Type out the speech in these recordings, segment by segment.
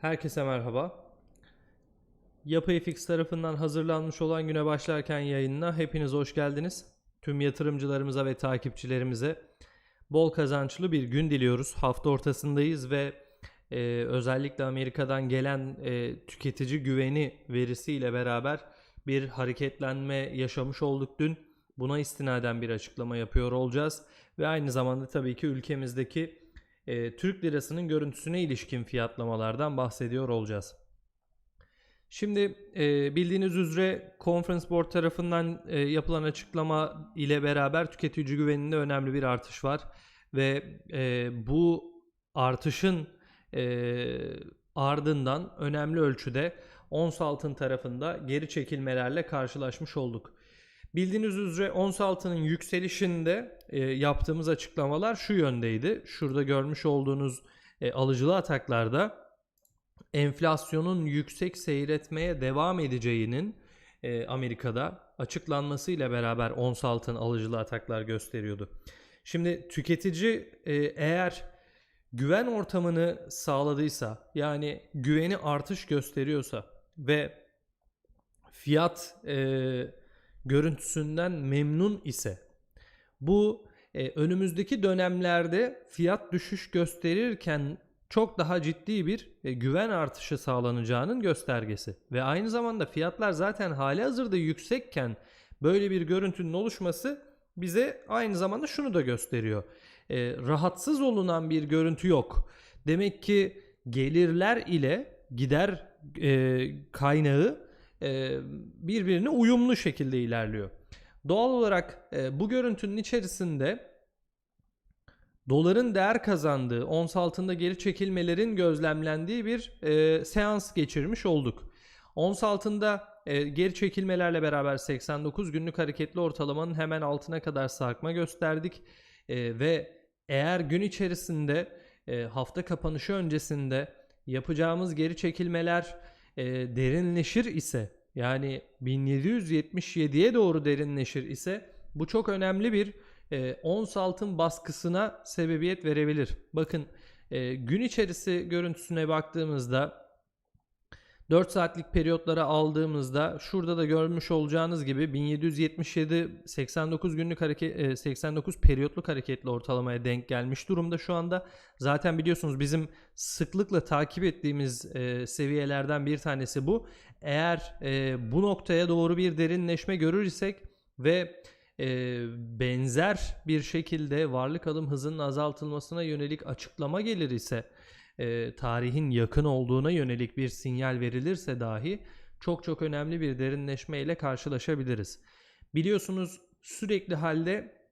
Herkese merhaba. Yapı FX tarafından hazırlanmış olan güne başlarken yayınına hepiniz hoş geldiniz. Tüm yatırımcılarımıza ve takipçilerimize bol kazançlı bir gün diliyoruz. Hafta ortasındayız ve e, özellikle Amerika'dan gelen e, tüketici güveni verisiyle beraber bir hareketlenme yaşamış olduk dün. Buna istinaden bir açıklama yapıyor olacağız ve aynı zamanda tabii ki ülkemizdeki e, Türk lirasının görüntüsüne ilişkin fiyatlamalardan bahsediyor olacağız. Şimdi e, bildiğiniz üzere Conference Board tarafından e, yapılan açıklama ile beraber tüketici güveninde önemli bir artış var ve e, bu artışın e, ardından önemli ölçüde ons altın tarafında geri çekilmelerle karşılaşmış olduk. Bildiğiniz üzere ons altının yükselişinde e, yaptığımız açıklamalar şu yöndeydi. Şurada görmüş olduğunuz e, alıcılı ataklarda enflasyonun yüksek seyretmeye devam edeceğinin e, Amerika'da açıklanmasıyla beraber ons altın alıcılı ataklar gösteriyordu. Şimdi tüketici e, eğer güven ortamını sağladıysa yani güveni artış gösteriyorsa ve fiyat e, görüntüsünden memnun ise bu e, önümüzdeki dönemlerde fiyat düşüş gösterirken çok daha ciddi bir e, güven artışı sağlanacağının göstergesi. Ve aynı zamanda fiyatlar zaten hali hazırda yüksekken böyle bir görüntünün oluşması bize aynı zamanda şunu da gösteriyor. E, rahatsız olunan bir görüntü yok. Demek ki gelirler ile gider e, kaynağı birbirine uyumlu şekilde ilerliyor. Doğal olarak e, bu görüntünün içerisinde doların değer kazandığı, ons altında geri çekilmelerin gözlemlendiği bir e, seans geçirmiş olduk. Ons altında e, geri çekilmelerle beraber 89 günlük hareketli ortalamanın hemen altına kadar sarkma gösterdik E, ve eğer gün içerisinde e, hafta kapanışı öncesinde yapacağımız geri çekilmeler e, derinleşir ise yani 1777'ye doğru derinleşir ise bu çok önemli bir e, ons altın baskısına sebebiyet verebilir. Bakın e, gün içerisi görüntüsüne baktığımızda 4 saatlik periyotlara aldığımızda şurada da görmüş olacağınız gibi 1777 89 günlük hareket e, 89 periyotluk hareketli ortalamaya denk gelmiş durumda şu anda. Zaten biliyorsunuz bizim sıklıkla takip ettiğimiz e, seviyelerden bir tanesi bu. Eğer e, bu noktaya doğru bir derinleşme görür isek ve e, benzer bir şekilde varlık alım hızının azaltılmasına yönelik açıklama gelir ise e, tarihin yakın olduğuna yönelik bir sinyal verilirse dahi çok çok önemli bir derinleşme ile karşılaşabiliriz. Biliyorsunuz sürekli halde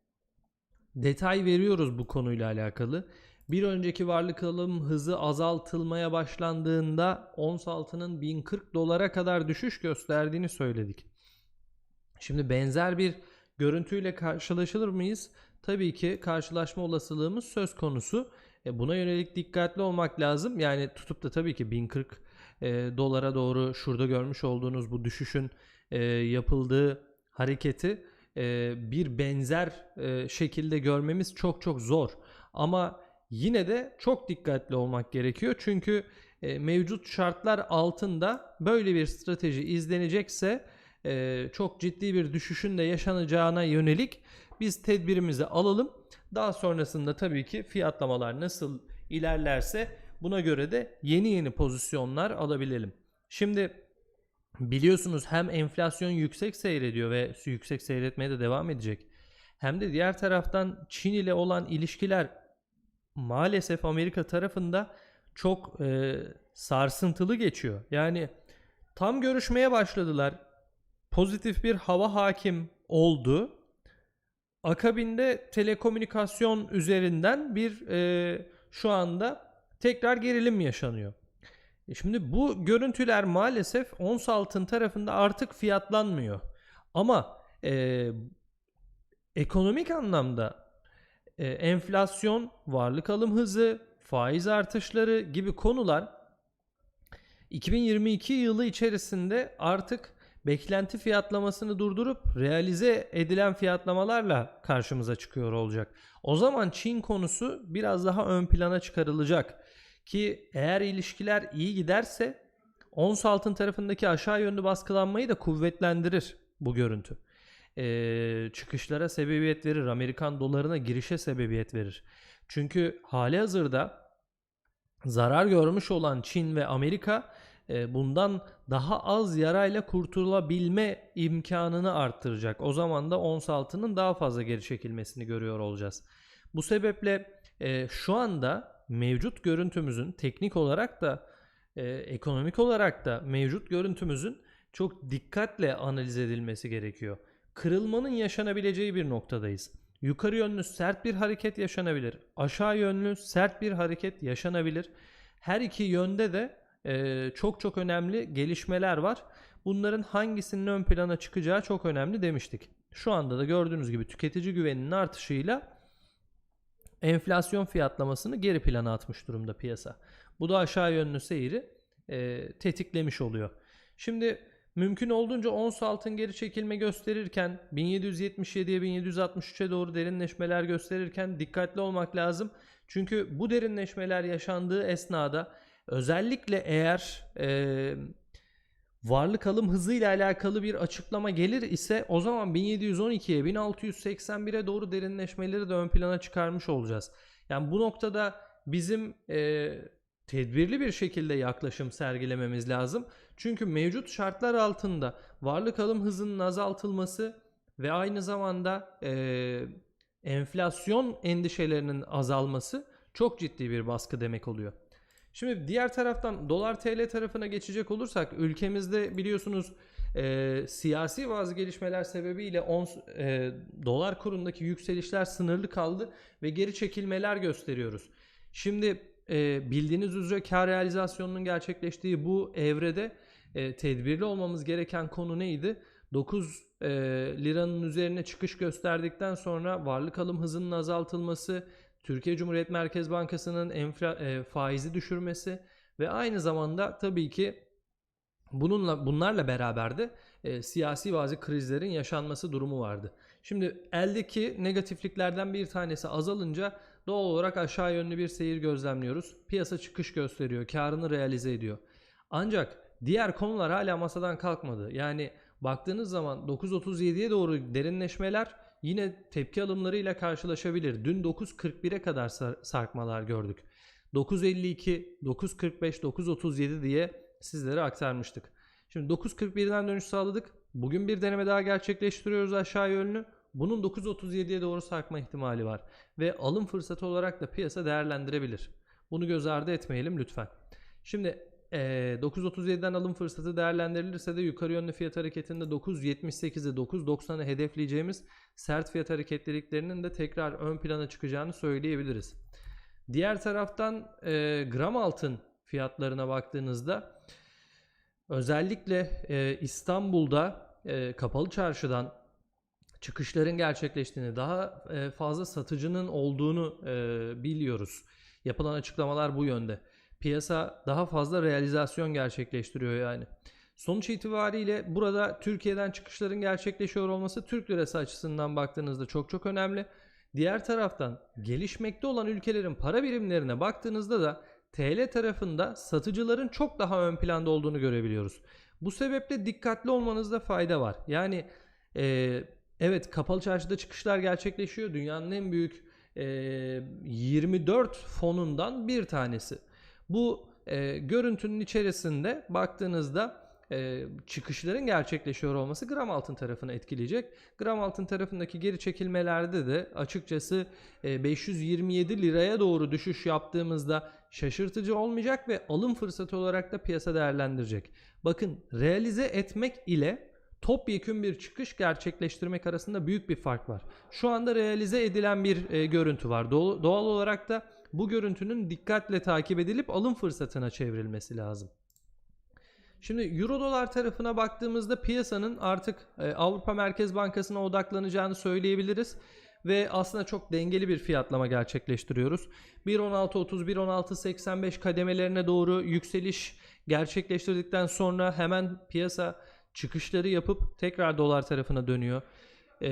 detay veriyoruz bu konuyla alakalı. Bir önceki varlık alım hızı azaltılmaya başlandığında ons altının 1040 dolara kadar düşüş gösterdiğini söyledik. Şimdi benzer bir görüntüyle karşılaşılır mıyız? Tabii ki karşılaşma olasılığımız söz konusu. E buna yönelik dikkatli olmak lazım. Yani tutup da tabii ki 1040 e, dolara doğru şurada görmüş olduğunuz bu düşüşün e, yapıldığı hareketi bir benzer şekilde görmemiz çok çok zor. Ama yine de çok dikkatli olmak gerekiyor. Çünkü mevcut şartlar altında böyle bir strateji izlenecekse çok ciddi bir düşüşün de yaşanacağına yönelik biz tedbirimizi alalım. Daha sonrasında tabii ki fiyatlamalar nasıl ilerlerse buna göre de yeni yeni pozisyonlar alabilelim. Şimdi biliyorsunuz hem enflasyon yüksek seyrediyor ve yüksek seyretmeye de devam edecek. Hem de diğer taraftan Çin ile olan ilişkiler maalesef Amerika tarafında çok e, sarsıntılı geçiyor. Yani tam görüşmeye başladılar. Pozitif bir hava hakim oldu. Akabinde telekomünikasyon üzerinden bir e, şu anda tekrar gerilim yaşanıyor. E şimdi bu görüntüler maalesef ons altın tarafında artık fiyatlanmıyor. Ama e, ekonomik anlamda e, enflasyon, varlık alım hızı, faiz artışları gibi konular 2022 yılı içerisinde artık beklenti fiyatlamasını durdurup realize edilen fiyatlamalarla karşımıza çıkıyor olacak. O zaman Çin konusu biraz daha ön plana çıkarılacak. Ki eğer ilişkiler iyi giderse ons altın tarafındaki aşağı yönlü baskılanmayı da kuvvetlendirir bu görüntü. Ee, çıkışlara sebebiyet verir. Amerikan dolarına girişe sebebiyet verir. Çünkü hali hazırda zarar görmüş olan Çin ve Amerika bundan daha az yarayla kurtulabilme imkanını arttıracak. O zaman da ons altının daha fazla geri çekilmesini görüyor olacağız. Bu sebeple e, şu anda mevcut görüntümüzün teknik olarak da e, ekonomik olarak da mevcut görüntümüzün çok dikkatle analiz edilmesi gerekiyor. Kırılmanın yaşanabileceği bir noktadayız. Yukarı yönlü sert bir hareket yaşanabilir. Aşağı yönlü sert bir hareket yaşanabilir. Her iki yönde de e, çok çok önemli gelişmeler var. Bunların hangisinin ön plana çıkacağı çok önemli demiştik. Şu anda da gördüğünüz gibi tüketici güveninin artışıyla enflasyon fiyatlamasını geri plana atmış durumda piyasa. Bu da aşağı yönlü seyri e, tetiklemiş oluyor. Şimdi mümkün olduğunca ons altın geri çekilme gösterirken 1777'ye 1763'e doğru derinleşmeler gösterirken dikkatli olmak lazım. Çünkü bu derinleşmeler yaşandığı esnada özellikle eğer e, varlık alım hızıyla alakalı bir açıklama gelir ise o zaman 1712'ye 1681'e doğru derinleşmeleri de ön plana çıkarmış olacağız. Yani bu noktada bizim e, tedbirli bir şekilde yaklaşım sergilememiz lazım. Çünkü mevcut şartlar altında varlık alım hızının azaltılması ve aynı zamanda e, enflasyon endişelerinin azalması çok ciddi bir baskı demek oluyor. Şimdi diğer taraftan dolar TL tarafına geçecek olursak ülkemizde biliyorsunuz e, siyasi bazı gelişmeler sebebiyle ons, e, dolar kurundaki yükselişler sınırlı kaldı ve geri çekilmeler gösteriyoruz. Şimdi e, bildiğiniz üzere kar realizasyonunun gerçekleştiği bu evrede e, tedbirli olmamız gereken konu neydi? 9 e, liranın üzerine çıkış gösterdikten sonra varlık alım hızının azaltılması, Türkiye Cumhuriyet Merkez Bankası'nın enfla, e, faizi düşürmesi ve aynı zamanda tabii ki bununla bunlarla beraber de e, siyasi bazı krizlerin yaşanması durumu vardı. Şimdi eldeki negatifliklerden bir tanesi azalınca doğal olarak aşağı yönlü bir seyir gözlemliyoruz. Piyasa çıkış gösteriyor, karını realize ediyor. Ancak diğer konular hala masadan kalkmadı. Yani baktığınız zaman 9.37'ye doğru derinleşmeler yine tepki alımlarıyla karşılaşabilir. Dün 9.41'e kadar sarkmalar gördük. 9.52, 9.45, 9.37 diye sizlere aktarmıştık. Şimdi 9.41'den dönüş sağladık. Bugün bir deneme daha gerçekleştiriyoruz aşağı yönlü. Bunun 9.37'ye doğru sarkma ihtimali var. Ve alım fırsatı olarak da piyasa değerlendirebilir. Bunu göz ardı etmeyelim lütfen. Şimdi e, 9.37'den alım fırsatı değerlendirilirse de yukarı yönlü fiyat hareketinde 9.78'e 9.90'ı hedefleyeceğimiz sert fiyat hareketliliklerinin de tekrar ön plana çıkacağını söyleyebiliriz. Diğer taraftan e, gram altın fiyatlarına baktığınızda özellikle e, İstanbul'da e, kapalı çarşıdan çıkışların gerçekleştiğini, daha e, fazla satıcının olduğunu e, biliyoruz. Yapılan açıklamalar bu yönde. Piyasa daha fazla realizasyon gerçekleştiriyor yani. Sonuç itibariyle burada Türkiye'den çıkışların gerçekleşiyor olması Türk lirası açısından baktığınızda çok çok önemli. Diğer taraftan gelişmekte olan ülkelerin para birimlerine baktığınızda da TL tarafında satıcıların çok daha ön planda olduğunu görebiliyoruz. Bu sebeple dikkatli olmanızda fayda var. Yani e, evet kapalı çarşıda çıkışlar gerçekleşiyor. Dünyanın en büyük e, 24 fonundan bir tanesi. Bu e, görüntünün içerisinde baktığınızda e, çıkışların gerçekleşiyor olması gram altın tarafını etkileyecek. Gram altın tarafındaki geri çekilmelerde de açıkçası e, 527 liraya doğru düşüş yaptığımızda şaşırtıcı olmayacak ve alım fırsatı olarak da piyasa değerlendirecek. Bakın realize etmek ile topyekün bir çıkış gerçekleştirmek arasında büyük bir fark var. Şu anda realize edilen bir e, görüntü var. Do- doğal olarak da bu görüntünün dikkatle takip edilip alım fırsatına çevrilmesi lazım. Şimdi Euro dolar tarafına baktığımızda piyasanın artık e, Avrupa Merkez Bankası'na odaklanacağını söyleyebiliriz ve aslında çok dengeli bir fiyatlama gerçekleştiriyoruz. 1.16.30 1.16.85 kademelerine doğru yükseliş gerçekleştirdikten sonra hemen piyasa çıkışları yapıp tekrar dolar tarafına dönüyor. E,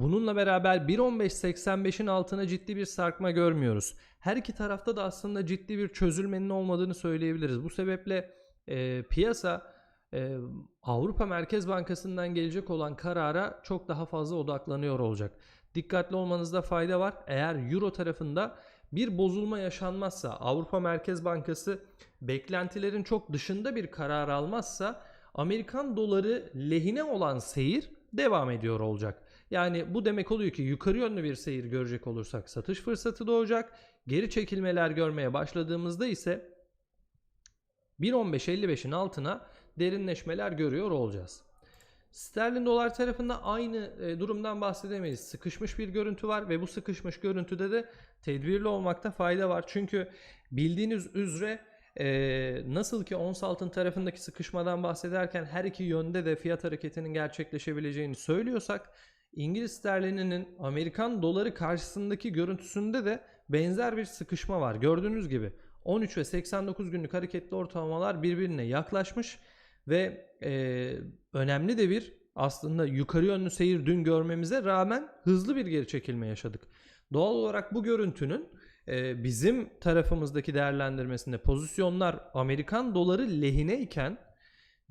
bununla beraber 1.15.85'in altına ciddi bir sarkma görmüyoruz. Her iki tarafta da aslında ciddi bir çözülmenin olmadığını söyleyebiliriz. Bu sebeple e, piyasa e, Avrupa Merkez Bankası'ndan gelecek olan karara çok daha fazla odaklanıyor olacak. Dikkatli olmanızda fayda var. Eğer Euro tarafında bir bozulma yaşanmazsa, Avrupa Merkez Bankası beklentilerin çok dışında bir karar almazsa Amerikan doları lehine olan seyir devam ediyor olacak. Yani bu demek oluyor ki yukarı yönlü bir seyir görecek olursak satış fırsatı doğacak. Geri çekilmeler görmeye başladığımızda ise 1.15.55'in altına derinleşmeler görüyor olacağız. Sterlin dolar tarafında aynı e, durumdan bahsedemeyiz. Sıkışmış bir görüntü var ve bu sıkışmış görüntüde de tedbirli olmakta fayda var. Çünkü bildiğiniz üzere e, nasıl ki ons altın tarafındaki sıkışmadan bahsederken her iki yönde de fiyat hareketinin gerçekleşebileceğini söylüyorsak İngiliz sterlininin Amerikan doları karşısındaki görüntüsünde de benzer bir sıkışma var. Gördüğünüz gibi 13 ve 89 günlük hareketli ortalamalar birbirine yaklaşmış ve e, önemli de bir aslında yukarı yönlü seyir dün görmemize rağmen hızlı bir geri çekilme yaşadık. Doğal olarak bu görüntünün e, bizim tarafımızdaki değerlendirmesinde pozisyonlar Amerikan doları lehine iken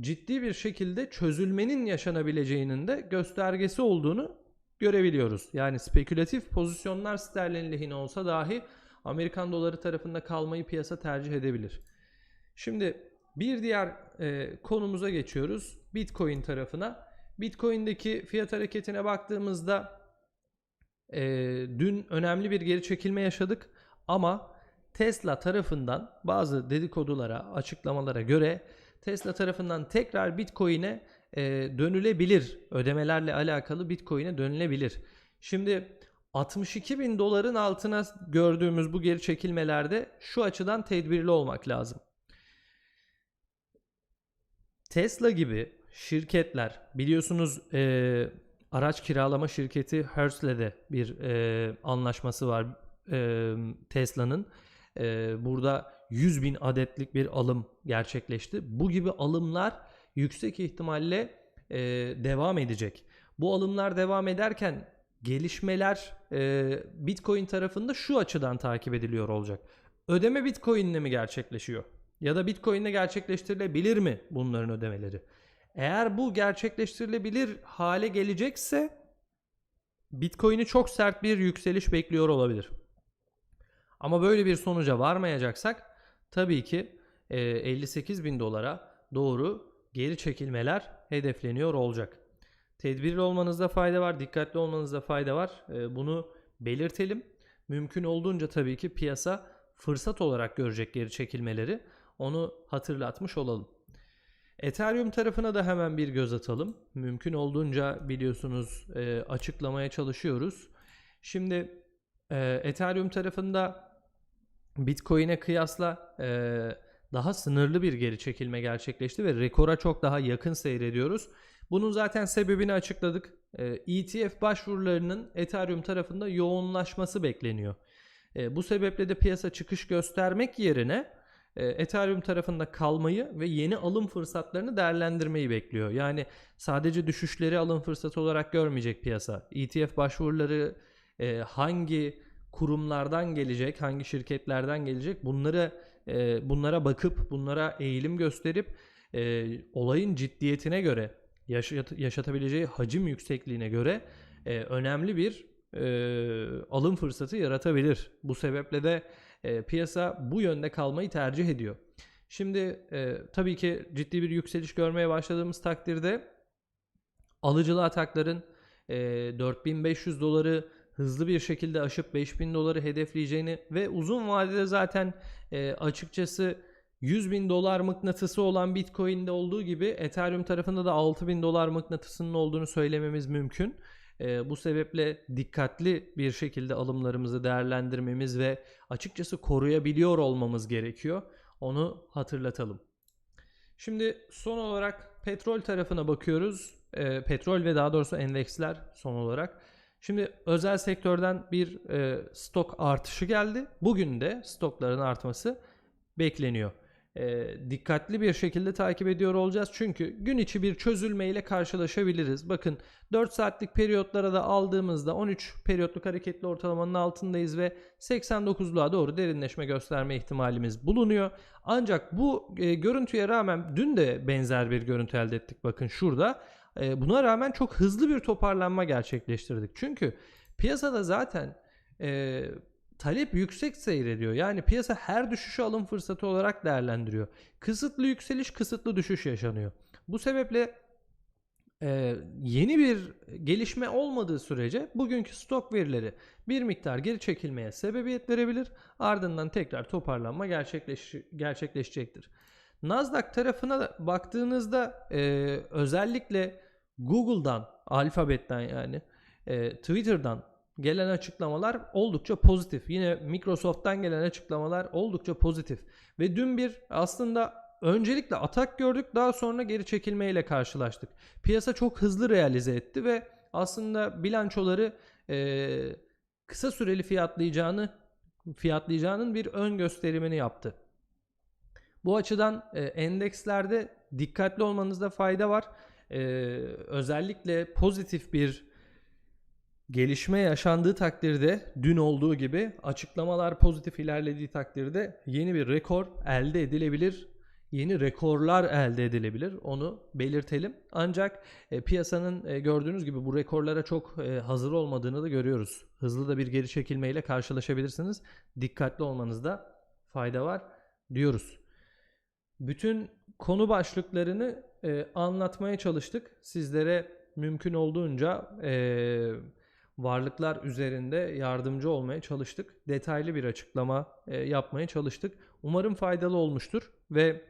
ciddi bir şekilde çözülmenin yaşanabileceğinin de göstergesi olduğunu görebiliyoruz. Yani spekülatif pozisyonlar sterlin lehine olsa dahi Amerikan doları tarafında kalmayı piyasa tercih edebilir. Şimdi bir diğer e, konumuza geçiyoruz. Bitcoin tarafına. Bitcoin'deki fiyat hareketine baktığımızda e, dün önemli bir geri çekilme yaşadık ama Tesla tarafından bazı dedikodulara, açıklamalara göre Tesla tarafından tekrar Bitcoin'e e, dönülebilir. Ödemelerle alakalı Bitcoin'e dönülebilir. Şimdi 62 bin doların altına gördüğümüz bu geri çekilmelerde şu açıdan tedbirli olmak lazım. Tesla gibi şirketler biliyorsunuz e, araç kiralama şirketi Hertz'le de bir e, anlaşması var e, Tesla'nın. E, burada 100 bin adetlik bir alım gerçekleşti. Bu gibi alımlar yüksek ihtimalle e, devam edecek. Bu alımlar devam ederken gelişmeler e, Bitcoin tarafında şu açıdan takip ediliyor olacak. Ödeme Bitcoin'le mi gerçekleşiyor? Ya da Bitcoin'le gerçekleştirilebilir mi bunların ödemeleri? Eğer bu gerçekleştirilebilir hale gelecekse Bitcoin'i çok sert bir yükseliş bekliyor olabilir. Ama böyle bir sonuca varmayacaksak tabii ki e, 58 bin dolara doğru geri çekilmeler hedefleniyor olacak. Tedbirli olmanızda fayda var, dikkatli olmanızda fayda var. E, bunu belirtelim. Mümkün olduğunca tabii ki piyasa fırsat olarak görecek geri çekilmeleri. Onu hatırlatmış olalım. Ethereum tarafına da hemen bir göz atalım. Mümkün olduğunca biliyorsunuz e, açıklamaya çalışıyoruz. Şimdi e, Ethereum tarafında Bitcoin'e kıyasla e, daha sınırlı bir geri çekilme gerçekleşti ve rekora çok daha yakın seyrediyoruz. Bunun zaten sebebini açıkladık. E, ETF başvurularının Ethereum tarafında yoğunlaşması bekleniyor. E, bu sebeple de piyasa çıkış göstermek yerine e, Ethereum tarafında kalmayı ve yeni alım fırsatlarını değerlendirmeyi bekliyor. Yani sadece düşüşleri alım fırsatı olarak görmeyecek piyasa. ETF başvuruları e, hangi kurumlardan gelecek, hangi şirketlerden gelecek bunları e, bunlara bakıp bunlara eğilim gösterip olayın ciddiyetine göre yaşat, yaşatabileceği hacim yüksekliğine göre önemli bir alım fırsatı yaratabilir. Bu sebeple de e, piyasa bu yönde kalmayı tercih ediyor. Şimdi e, tabii ki ciddi bir yükseliş görmeye başladığımız takdirde alıcılı atakların e, 4500 doları hızlı bir şekilde aşıp 5000 doları hedefleyeceğini ve uzun vadede zaten e, açıkçası 100 bin dolar mıknatısı olan Bitcoin'de olduğu gibi Ethereum tarafında da 6 bin dolar mıknatısının olduğunu söylememiz mümkün. E, bu sebeple dikkatli bir şekilde alımlarımızı değerlendirmemiz ve açıkçası koruyabiliyor olmamız gerekiyor. Onu hatırlatalım. Şimdi son olarak petrol tarafına bakıyoruz. E, petrol ve daha doğrusu endeksler son olarak. Şimdi özel sektörden bir e, stok artışı geldi. Bugün de stokların artması bekleniyor. e, dikkatli bir şekilde takip ediyor olacağız. Çünkü gün içi bir çözülmeyle karşılaşabiliriz. Bakın 4 saatlik periyotlara da aldığımızda 13 periyotluk hareketli ortalamanın altındayız ve 89'luğa doğru derinleşme gösterme ihtimalimiz bulunuyor. Ancak bu e, görüntüye rağmen dün de benzer bir görüntü elde ettik. Bakın şurada. E, buna rağmen çok hızlı bir toparlanma gerçekleştirdik. Çünkü piyasada zaten e, talep yüksek seyrediyor. Yani piyasa her düşüşü alım fırsatı olarak değerlendiriyor. Kısıtlı yükseliş, kısıtlı düşüş yaşanıyor. Bu sebeple e, yeni bir gelişme olmadığı sürece bugünkü stok verileri bir miktar geri çekilmeye sebebiyet verebilir. Ardından tekrar toparlanma gerçekleş, gerçekleşecektir. Nasdaq tarafına da baktığınızda e, özellikle Google'dan, alfabetten yani e, Twitter'dan gelen açıklamalar oldukça pozitif. Yine Microsoft'tan gelen açıklamalar oldukça pozitif. Ve dün bir aslında öncelikle atak gördük daha sonra geri çekilmeyle karşılaştık. Piyasa çok hızlı realize etti ve aslında bilançoları e, kısa süreli fiyatlayacağını fiyatlayacağının bir ön gösterimini yaptı. Bu açıdan e, endekslerde dikkatli olmanızda fayda var. E, özellikle pozitif bir gelişme yaşandığı takdirde dün olduğu gibi açıklamalar pozitif ilerlediği takdirde yeni bir rekor elde edilebilir. Yeni rekorlar elde edilebilir. Onu belirtelim. Ancak e, piyasanın e, gördüğünüz gibi bu rekorlara çok e, hazır olmadığını da görüyoruz. Hızlı da bir geri çekilmeyle karşılaşabilirsiniz. Dikkatli olmanızda fayda var diyoruz. Bütün konu başlıklarını e, anlatmaya çalıştık. Sizlere mümkün olduğunca e, varlıklar üzerinde yardımcı olmaya çalıştık. Detaylı bir açıklama e, yapmaya çalıştık. Umarım faydalı olmuştur ve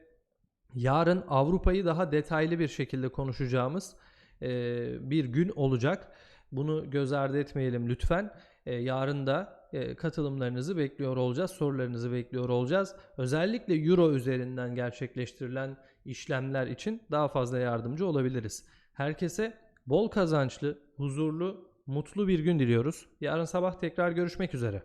yarın Avrupa'yı daha detaylı bir şekilde konuşacağımız e, bir gün olacak. Bunu göz ardı etmeyelim lütfen. E, yarın da katılımlarınızı bekliyor olacağız, sorularınızı bekliyor olacağız. Özellikle Euro üzerinden gerçekleştirilen işlemler için daha fazla yardımcı olabiliriz. Herkese bol kazançlı, huzurlu, mutlu bir gün diliyoruz. Yarın sabah tekrar görüşmek üzere.